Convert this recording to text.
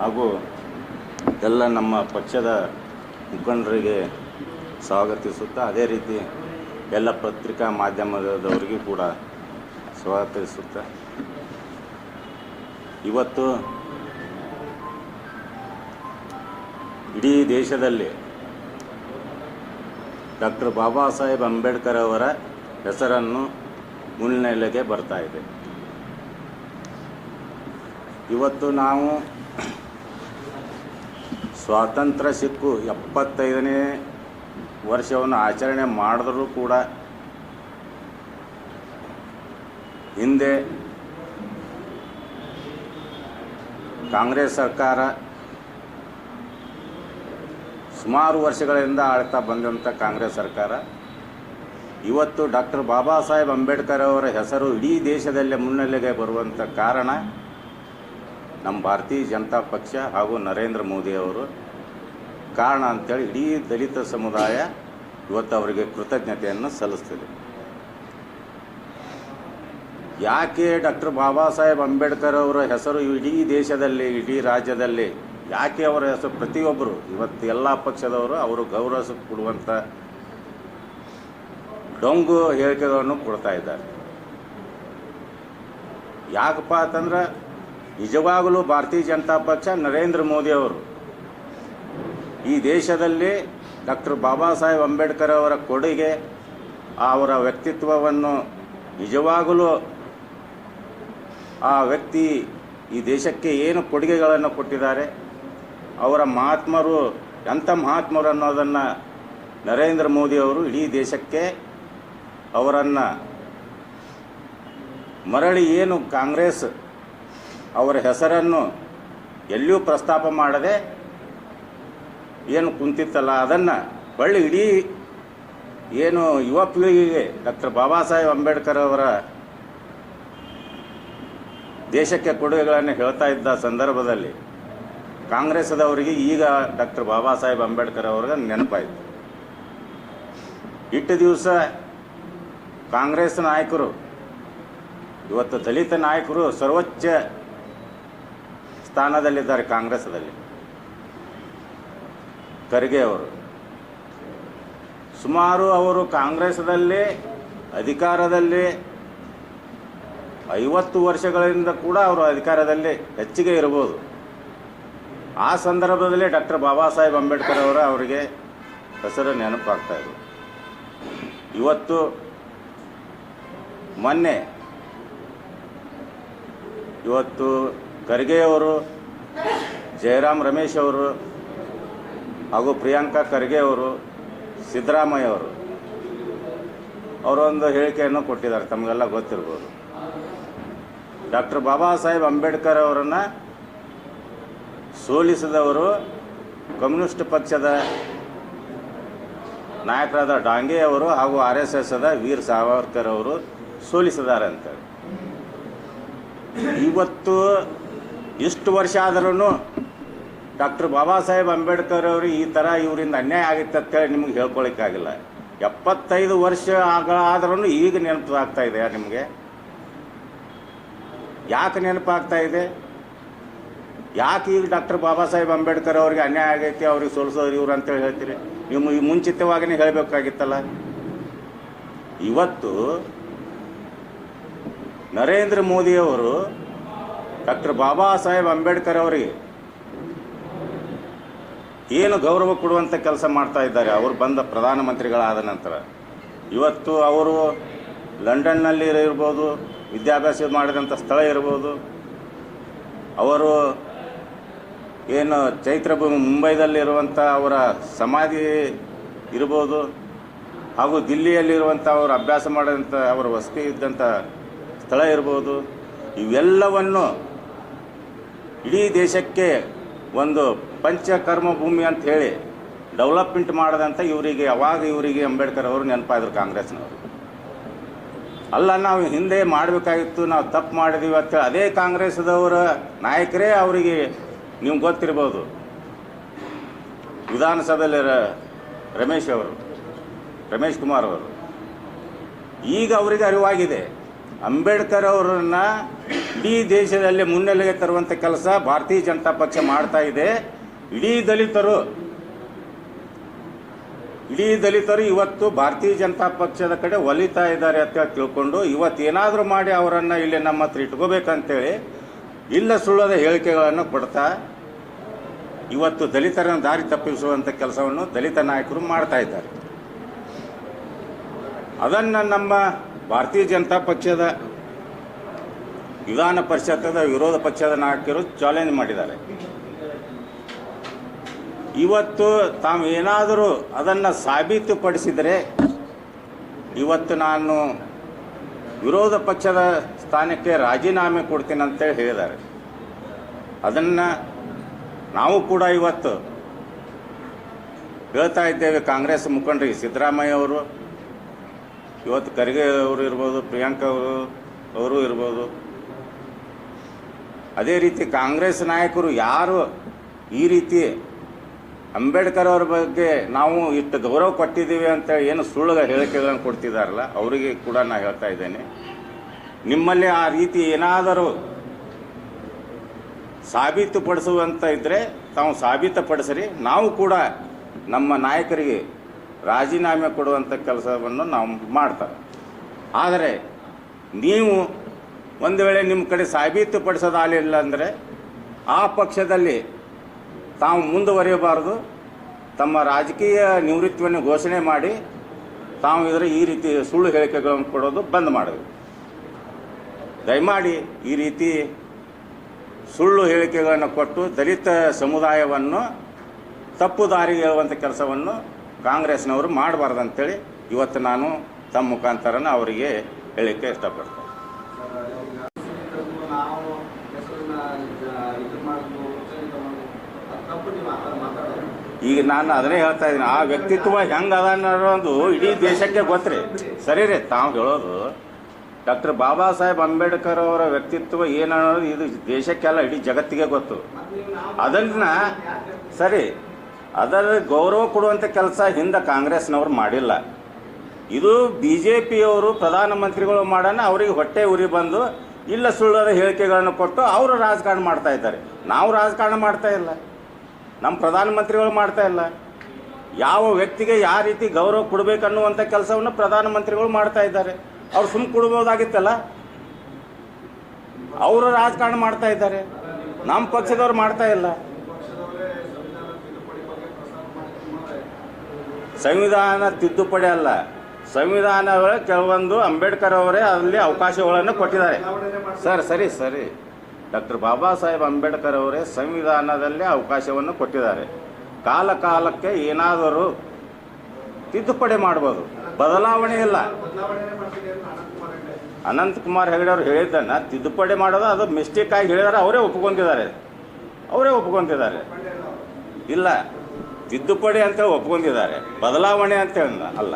ಹಾಗೂ ಎಲ್ಲ ನಮ್ಮ ಪಕ್ಷದ ಮುಖಂಡರಿಗೆ ಸ್ವಾಗತಿಸುತ್ತಾ ಅದೇ ರೀತಿ ಎಲ್ಲ ಪತ್ರಿಕಾ ಮಾಧ್ಯಮದವರಿಗೂ ಕೂಡ ಸ್ವಾಗತಿಸುತ್ತಾ. ಇವತ್ತು ಇಡೀ ದೇಶದಲ್ಲಿ ಡಾಕ್ಟರ್ ಬಾಬಾ ಸಾಹೇಬ್ ಅಂಬೇಡ್ಕರ್ ಅವರ ಹೆಸರನ್ನು ಮುನ್ನೆಲೆಗೆ ಬರ್ತಾ ಇದೆ. ಇವತ್ತು ನಾವು ಸ್ವಾತಂತ್ರ್ಯ ಸಿಕ್ಕು ಎಪ್ಪತ್ತೈದನೇ ವರ್ಷವನ್ನು ಆಚರಣೆ ಮಾಡಿದ್ರೂ ಕೂಡ ಹಿಂದೆ ಕಾಂಗ್ರೆಸ್ ಸರ್ಕಾರ ಸುಮಾರು ವರ್ಷಗಳಿಂದ ಆಳ್ತಾ ಬಂದಂಥ ಕಾಂಗ್ರೆಸ್ ಸರ್ಕಾರ. ಇವತ್ತು ಡಾಕ್ಟರ್ ಬಾಬಾ ಸಾಹೇಬ್ ಅಂಬೇಡ್ಕರ್ ಅವರ ಹೆಸರು ಇಡೀ ದೇಶದಲ್ಲೇ ಮುನ್ನೆಲೆಗೆ ಬರುವಂಥ ಕಾರಣ. ನಮ್ಮ ಭಾರತೀಯ ಜನತಾ ಪಕ್ಷ ಹಾಗೂ ನರೇಂದ್ರ ಮೋದಿ ಅವರು ಕಾರಣ ಅಂತೇಳಿ ಇಡೀ ದಲಿತ ಸಮುದಾಯ ಇವತ್ತು ಅವರಿಗೆ ಕೃತಜ್ಞತೆಯನ್ನು ಸಲ್ಲಿಸ್ತಿದೆ. ಯಾಕೆ ಡಾಕ್ಟರ್ ಬಾಬಾ ಸಾಹೇಬ್ ಅಂಬೇಡ್ಕರ್ ಅವರ ಹೆಸರು ಇಡೀ ದೇಶದಲ್ಲಿ, ಇಡೀ ರಾಜ್ಯದಲ್ಲಿ, ಯಾಕೆ ಅವರ ಹೆಸರು ಪ್ರತಿಯೊಬ್ಬರು, ಇವತ್ತು ಎಲ್ಲ ಪಕ್ಷದವರು ಅವರು ಗೌರವ ಕೊಡುವಂಥ ಡೊಂಗು ಹೇಳಿಕೆಗಳನ್ನು ಕೊಡ್ತಾ ಇದ್ದಾರೆ. ಯಾಕಪ್ಪ ಅಂತಂದ್ರೆ ನಿಜವಾಗಲೂ ಭಾರತೀಯ ಜನತಾ ಪಕ್ಷ ನರೇಂದ್ರ ಮೋದಿ ಅವರು ಈ ದೇಶದಲ್ಲಿ ಡಾಕ್ಟರ್ ಬಾಬಾ ಸಾಹೇಬ್ ಅಂಬೇಡ್ಕರ್ ಅವರ ಕೊಡುಗೆ, ಅವರ ವ್ಯಕ್ತಿತ್ವವನ್ನು ನಿಜವಾಗಲೂ ಆ ವ್ಯಕ್ತಿ ಈ ದೇಶಕ್ಕೆ ಏನು ಕೊಡುಗೆಗಳನ್ನು ಕೊಟ್ಟಿದ್ದಾರೆ, ಅವರ ಮಹಾತ್ಮರು, ಎಂಥ ಮಹಾತ್ಮರು ಅನ್ನೋದನ್ನು ನರೇಂದ್ರ ಮೋದಿ ಅವರು ಇಡೀ ದೇಶಕ್ಕೆ ಅವರನ್ನು ಮರಳಿ ಏನು ಕಾಂಗ್ರೆಸ್ ಅವರ ಹೆಸರನ್ನು ಎಲ್ಲಿಯೂ ಪ್ರಸ್ತಾಪ ಮಾಡದೆ ಏನು ಕುಂತಿತ್ತಲ್ಲ, ಅದನ್ನು ಹೊಳ್ಳಿ ಇಡೀ ಏನು ಯುವ ಪೀಳಿಗೆಗೆ ಡಾಕ್ಟರ್ ಬಾಬಾ ಸಾಹೇಬ್ ಅಂಬೇಡ್ಕರ್ ಅವರ ದೇಶಕ್ಕೆ ಕೊಡುಗೆಗಳನ್ನು ಹೇಳ್ತಾ ಇದ್ದ ಸಂದರ್ಭದಲ್ಲಿ ಕಾಂಗ್ರೆಸ್ದವರಿಗೆ ಈಗ ಡಾಕ್ಟರ್ ಬಾಬಾ ಸಾಹೇಬ್ ಅಂಬೇಡ್ಕರ್ ಅವ್ರಿಗೆ ನೆನಪಾಯಿತು. ಇಟ್ಟು ದಿವಸ ಕಾಂಗ್ರೆಸ್ ನಾಯಕರು, ಇವತ್ತು ದಲಿತ ನಾಯಕರು ಸರ್ವೋಚ್ಚ ಸ್ಥಾನದಲ್ಲಿದ್ದಾರೆ ಕಾಂಗ್ರೆಸ್ದಲ್ಲಿ ಖರ್ಗೆ ಅವರು. ಸುಮಾರು ಅವರು ಕಾಂಗ್ರೆಸ್ದಲ್ಲಿ ಅಧಿಕಾರದಲ್ಲಿ ಐವತ್ತು ವರ್ಷಗಳಿಂದ ಕೂಡ ಅವರು ಅಧಿಕಾರದಲ್ಲಿ ಹೆಚ್ಚಿಗೆ ಇರ್ಬೋದು ಆ ಸಂದರ್ಭದಲ್ಲಿ ಡಾಕ್ಟರ್ ಬಾಬಾ ಸಾಹೇಬ್ ಅಂಬೇಡ್ಕರ್ ಅವರ ಅವರಿಗೆ ಹೆಸರು ನೆನಪಾಗ್ತಾ ಇದೆ. ಇವತ್ತು ಮೊನ್ನೆ ಇವತ್ತು ಖರ್ಗೆ ಅವರು ಜಯರಾಮ್ ರಮೇಶ್ ಅವರು ಹಾಗೂ ಪ್ರಿಯಾಂಕಾ ಖರ್ಗೆ ಅವರು, ಸಿದ್ದರಾಮಯ್ಯ ಅವರು, ಅವರೊಂದು ಹೇಳಿಕೆಯನ್ನು ಕೊಟ್ಟಿದ್ದಾರೆ. ತಮಗೆಲ್ಲ ಗೊತ್ತಿರ್ಬೋದು. ಡಾಕ್ಟರ್ ಬಾಬಾ ಸಾಹೇಬ್ ಅಂಬೇಡ್ಕರ್ ಅವರನ್ನು ಸೋಲಿಸಿದವರು ಕಮ್ಯುನಿಸ್ಟ್ ಪಕ್ಷದ ನಾಯಕರಾದ ಡಾಂಗೆ ಅವರು ಹಾಗೂ ಆರ್ ಎಸ್ ಎಸ್ದ ವೀರ್ ಸಾವರ್ಕರ್ ಅವರು ಸೋಲಿಸಿದ್ದಾರೆ ಅಂತೇಳಿ. ಇವತ್ತು ಇಷ್ಟು ವರ್ಷ ಆದ್ರೂ ಡಾಕ್ಟರ್ ಬಾಬಾ ಸಾಹೇಬ್ ಅಂಬೇಡ್ಕರ್ ಅವರು ಈ ಥರ ಇವರಿಂದ ಅನ್ಯಾಯ ಆಗಿತ್ತು ಅಂತೇಳಿ ನಿಮ್ಗೆ ಹೇಳ್ಕೊಳಿಕ್ಕಾಗಿಲ್ಲ. ಎಪ್ಪತ್ತೈದು ವರ್ಷ ಆದ್ರೂ ಈಗ ನೆನಪು ಆಗ್ತಾ ಇದೆ ನಿಮಗೆ? ಯಾಕೆ ನೆನಪಾಗ್ತಾ ಇದೆ? ಯಾಕೆ ಈಗ ಡಾಕ್ಟರ್ ಬಾಬಾ ಸಾಹೇಬ್ ಅಂಬೇಡ್ಕರ್ ಅವ್ರಿಗೆ ಅನ್ಯಾಯ ಆಗೈತಿ, ಅವ್ರಿಗೆ ಸೋಲಿಸೋರು ಇವ್ರು ಅಂತೇಳಿ ಹೇಳ್ತೀರಿ? ನೀವು ಈ ಮುಂಚಿತವಾಗಿನೇ ಹೇಳಬೇಕಾಗಿತ್ತಲ್ಲ? ಇವತ್ತು ನರೇಂದ್ರ ಮೋದಿಯವರು ಡಾಕ್ಟರ್ ಬಾಬಾ ಸಾಹೇಬ್ ಅಂಬೇಡ್ಕರ್ ಅವರಿಗೆ ಏನು ಗೌರವ ಕೊಡುವಂಥ ಕೆಲಸ ಮಾಡ್ತಾ ಇದ್ದಾರೆ, ಅವರು ಬಂದ ಪ್ರಧಾನಮಂತ್ರಿಗಳಾದ ನಂತರ. ಇವತ್ತು ಅವರು ಲಂಡನ್ನಲ್ಲಿ ಇರ್ಬೋದು, ವಿದ್ಯಾಭ್ಯಾಸ ಮಾಡಿದಂಥ ಸ್ಥಳ ಇರ್ಬೋದು. ಅವರು ಏನು ಚೈತ್ರಭೂಮಿ ಮುಂಬೈದಲ್ಲಿರುವಂಥ ಅವರ ಸಮಾಧಿ ಇರ್ಬೋದು, ಹಾಗೂ ದಿಲ್ಲಿಯಲ್ಲಿರುವಂಥ ಅವರು ಅಭ್ಯಾಸ ಮಾಡಿದಂಥ ಅವರ ವಸತಿ ಇದ್ದಂಥ ಸ್ಥಳ ಇರ್ಬೋದು. ಇವೆಲ್ಲವನ್ನು ಇಡೀ ದೇಶಕ್ಕೆ ಒಂದು ಪಂಚಕರ್ಮ ಭೂಮಿ ಅಂತ ಹೇಳಿ ಡೆವಲಪ್ಮೆಂಟ್ ಮಾಡಿದಂಥ ಇವರಿಗೆ ಯಾವಾಗ ಇವರಿಗೆ ಅಂಬೇಡ್ಕರ್ ಅವರು ನೆನಪಾದ್ರು ಕಾಂಗ್ರೆಸ್ನವರು. ಅಲ್ಲ, ನಾವು ಹಿಂದೆ ಮಾಡಬೇಕಾಗಿತ್ತು, ನಾವು ತಪ್ಪು ಮಾಡಿದೀವಿ ಅಂತ ಅದೇ ಕಾಂಗ್ರೆಸ್ದವರ ನಾಯಕರೇ ಅವರಿಗೆ ನೀವು ಗೊತ್ತಿರ್ಬೋದು. ವಿಧಾನಸಭೆಯಲ್ಲಿ ರಮೇಶ್ ಅವರು, ರಮೇಶ್ ಕುಮಾರ್ ಅವರು. ಈಗ ಅವರಿಗೆ ಅರಿವಾಗಿದೆ. ಅಂಬೇಡ್ಕರ್ ಅವರನ್ನ ಇಡೀ ದೇಶದಲ್ಲಿ ಮುನ್ನೆಲೆಗೆ ತರುವಂಥ ಕೆಲಸ ಭಾರತೀಯ ಜನತಾ ಪಕ್ಷ ಮಾಡ್ತಾ ಇದೆ. ಇಡೀ ದಲಿತರು ಇಡೀ ದಲಿತರು ಇವತ್ತು ಭಾರತೀಯ ಜನತಾ ಪಕ್ಷದ ಕಡೆ ಒಲಿತಾ ಇದ್ದಾರೆ ಅಂತ ತಿಳ್ಕೊಂಡು ಇವತ್ತು ಏನಾದರೂ ಮಾಡಿ ಅವರನ್ನು ಇಲ್ಲಿ ನಮ್ಮ ಹತ್ರ ಇಟ್ಕೋಬೇಕಂತೇಳಿ ಇಲ್ಲ ಸುಳ್ಳದ ಹೇಳಿಕೆಗಳನ್ನು ಕೊಡ್ತಾ ಇವತ್ತು ದಲಿತರನ್ನು ದಾರಿ ತಪ್ಪಿಸುವಂಥ ಕೆಲಸವನ್ನು ದಲಿತ ನಾಯಕರು ಮಾಡ್ತಾ ಇದ್ದಾರೆ. ಅದನ್ನು ನಮ್ಮ ಭಾರತೀಯ ಜನತಾ ಪಕ್ಷದ ವಿಧಾನ ಪರಿಷತ್ತದ ವಿರೋಧ ಪಕ್ಷದ ನಾಯಕರು ಚಾಲೆಂಜ್ ಮಾಡಿದ್ದಾರೆ. ಇವತ್ತು ತಾವು ಏನಾದರೂ ಅದನ್ನು ಸಾಬೀತುಪಡಿಸಿದರೆ ಇವತ್ತು ನಾನು ವಿರೋಧ ಪಕ್ಷದ ಸ್ಥಾನಕ್ಕೆ ರಾಜೀನಾಮೆ ಕೊಡ್ತೀನಿ ಅಂತೇಳಿ ಹೇಳಿದ್ದಾರೆ. ಅದನ್ನು ನಾವು ಕೂಡ ಇವತ್ತು ಹೇಳ್ತಾ ಇದ್ದೇವೆ ಕಾಂಗ್ರೆಸ್ ಮುಖಂಡರಿಗೆ ಸಿದ್ದರಾಮಯ್ಯ ಅವರು. ಇವತ್ತು ಖರ್ಗೆ ಅವರು ಇರ್ಬೋದು, ಪ್ರಿಯಾಂಕಾ ಅವರು ಅವರು ಇರ್ಬೋದು ಅದೇ ರೀತಿ ಕಾಂಗ್ರೆಸ್ ನಾಯಕರು ಯಾರು ಈ ರೀತಿ ಅಂಬೇಡ್ಕರ್ ಅವ್ರ ಬಗ್ಗೆ ನಾವು ಇಷ್ಟು ಗೌರವ ಕೊಟ್ಟಿದ್ದೀವಿ ಅಂತ ಏನು ಸುಳ್ಳು ಹೇಳಿಕೆಗಳನ್ನು ಕೊಡ್ತಿದ್ದಾರಲ್ಲ ಅವರಿಗೆ ಕೂಡ ನಾನು ಹೇಳ್ತಾ ಇದ್ದೇನೆ. ನಿಮ್ಮಲ್ಲಿ ಆ ರೀತಿ ಏನಾದರೂ ಸಾಬೀತುಪಡಿಸುವಂತ ಇದ್ದರೆ ತಾವು ಸಾಬೀತುಪಡಿಸಿರಿ. ನಾವು ಕೂಡ ನಮ್ಮ ನಾಯಕರಿಗೆ ರಾಜೀನಾಮೆ ಕೊಡುವಂಥ ಕೆಲಸವನ್ನು ನಾವು ಮಾಡ್ತಾರೆ ಆದರೆ ನೀವು ಒಂದು ವೇಳೆ ನಿಮ್ಮ ಕಡೆ ಸಾಬೀತುಪಡಿಸೋದಾಗಲಿಲ್ಲ ಅಂದರೆ ಆ ಪಕ್ಷದಲ್ಲಿ ತಾವು ಮುಂದುವರಿಯಬಾರದು. ತಮ್ಮ ರಾಜಕೀಯ ನಿವೃತ್ತಿಯನ್ನು ಘೋಷಣೆ ಮಾಡಿ ತಾವು ಇದರ ಈ ರೀತಿ ಸುಳ್ಳು ಹೇಳಿಕೆಗಳನ್ನು ಕೊಡೋದು ಬಂದ್ ಮಾಡಬೇಕು. ದಯಮಾಡಿ ಈ ರೀತಿ ಸುಳ್ಳು ಹೇಳಿಕೆಗಳನ್ನು ಕೊಟ್ಟು ದಲಿತ ಸಮುದಾಯವನ್ನು ತಪ್ಪು ದಾರಿಗೆ ಹೇಳುವಂಥ ಕೆಲಸವನ್ನು ಕಾಂಗ್ರೆಸ್ನವರು ಮಾಡಬಾರ್ದು ಅಂತೇಳಿ ಇವತ್ತು ನಾನು ತಮ್ಮ ಮುಖಾಂತರನ ಅವರಿಗೆ ಹೇಳಿಕೆ ಇಷ್ಟಪಡ್ತೇನೆ. ಈಗ ನಾನು ಅದನ್ನೇ ಹೇಳ್ತಾ ಇದ್ದೀನಿ. ಆ ವ್ಯಕ್ತಿತ್ವ ಹೆಂಗೆ ಅದ ಅನ್ನೋದು ಇಡೀ ದೇಶಕ್ಕೆ ಗೊತ್ತ್ರಿ. ಸರಿ ರೀ, ತಾವು ಹೇಳೋದು. ಡಾಕ್ಟರ್ ಬಾಬಾ ಸಾಹೇಬ್ ಅಂಬೇಡ್ಕರ್ ಅವರ ವ್ಯಕ್ತಿತ್ವ ಏನು ಇದು ದೇಶಕ್ಕೆಲ್ಲ ಇಡೀ ಜಗತ್ತಿಗೆ ಗೊತ್ತು. ಅದನ್ನ ಸರಿ, ಅದರ ಗೌರವ ಕೊಡುವಂಥ ಕೆಲಸ ಹಿಂದೆ ಕಾಂಗ್ರೆಸ್ನವ್ರು ಮಾಡಿಲ್ಲ. ಇದು ಬಿ ಜೆ ಪಿಯವರು ಪ್ರಧಾನಮಂತ್ರಿಗಳು ಮಾಡೋಣ ಅವರಿಗೆ ಹೊಟ್ಟೆ ಉರಿ ಬಂದು ಇಲ್ಲ ಸುಳ್ಳದ ಹೇಳಿಕೆಗಳನ್ನು ಕೊಟ್ಟು ಅವರು ರಾಜಕಾರಣ ಮಾಡ್ತಾ ಇದ್ದಾರೆ. ನಾವು ರಾಜಕಾರಣ ಮಾಡ್ತಾ ಇಲ್ಲ. ನಮ್ಮ ಪ್ರಧಾನಮಂತ್ರಿಗಳು ಮಾಡ್ತಾ ಇಲ್ಲ. ಯಾವ ವ್ಯಕ್ತಿಗೆ ಯಾವ ರೀತಿ ಗೌರವ ಕೊಡಬೇಕನ್ನುವಂಥ ಕೆಲಸವನ್ನು ಪ್ರಧಾನಮಂತ್ರಿಗಳು ಮಾಡ್ತಾ ಇದ್ದಾರೆ. ಅವ್ರು ಸುಮ್ಮ ಕೊಡ್ಬೋದಾಗಿತ್ತಲ್ಲ? ಅವರು ರಾಜಕಾರಣ ಮಾಡ್ತಾ ಇದ್ದಾರೆ. ನಮ್ಮ ಪಕ್ಷದವ್ರು ಮಾಡ್ತಾ ಇಲ್ಲ. ಸಂವಿಧಾನ ತಿದ್ದುಪಡಿ ಅಲ್ಲ. ಸಂವಿಧಾನಗಳ ಕೆಲವೊಂದು ಅಂಬೇಡ್ಕರ್ ಅವರೇ ಅಲ್ಲಿ ಅವಕಾಶಗಳನ್ನು ಕೊಟ್ಟಿದ್ದಾರೆ. ಸರ್, ಸರಿ ಸರಿ. ಡಾಕ್ಟರ್ ಬಾಬಾ ಸಾಹೇಬ್ ಅಂಬೇಡ್ಕರ್ ಅವರೇ ಸಂವಿಧಾನದಲ್ಲಿ ಅವಕಾಶವನ್ನು ಕೊಟ್ಟಿದ್ದಾರೆ. ಕಾಲ ಕಾಲಕ್ಕೆ ಏನಾದರೂ ತಿದ್ದುಪಡಿ ಮಾಡ್ಬೋದು. ಬದಲಾವಣೆ ಇಲ್ಲ. ಅನಂತಕುಮಾರ್ ಹೆಗಡೆ ಅವರು ಹೇಳಿದ್ದನ್ನು ತಿದ್ದುಪಡಿ ಮಾಡೋದು ಅದು ಮಿಸ್ಟೇಕ್ ಆಗಿ ಹೇಳಿದಾರೆ, ಅವರೇ ಒಪ್ಕೊಂತಿದ್ದಾರೆ ಅವರೇ ಒಪ್ಕೊಂತಿದ್ದಾರೆ ಇಲ್ಲ. ತಿದ್ದುಪಡಿ ಅಂತ ಒಪ್ಕೊಂಡಿದ್ದಾರೆ ಬದಲಾವಣೆ ಅಂತ ಅಲ್ಲ.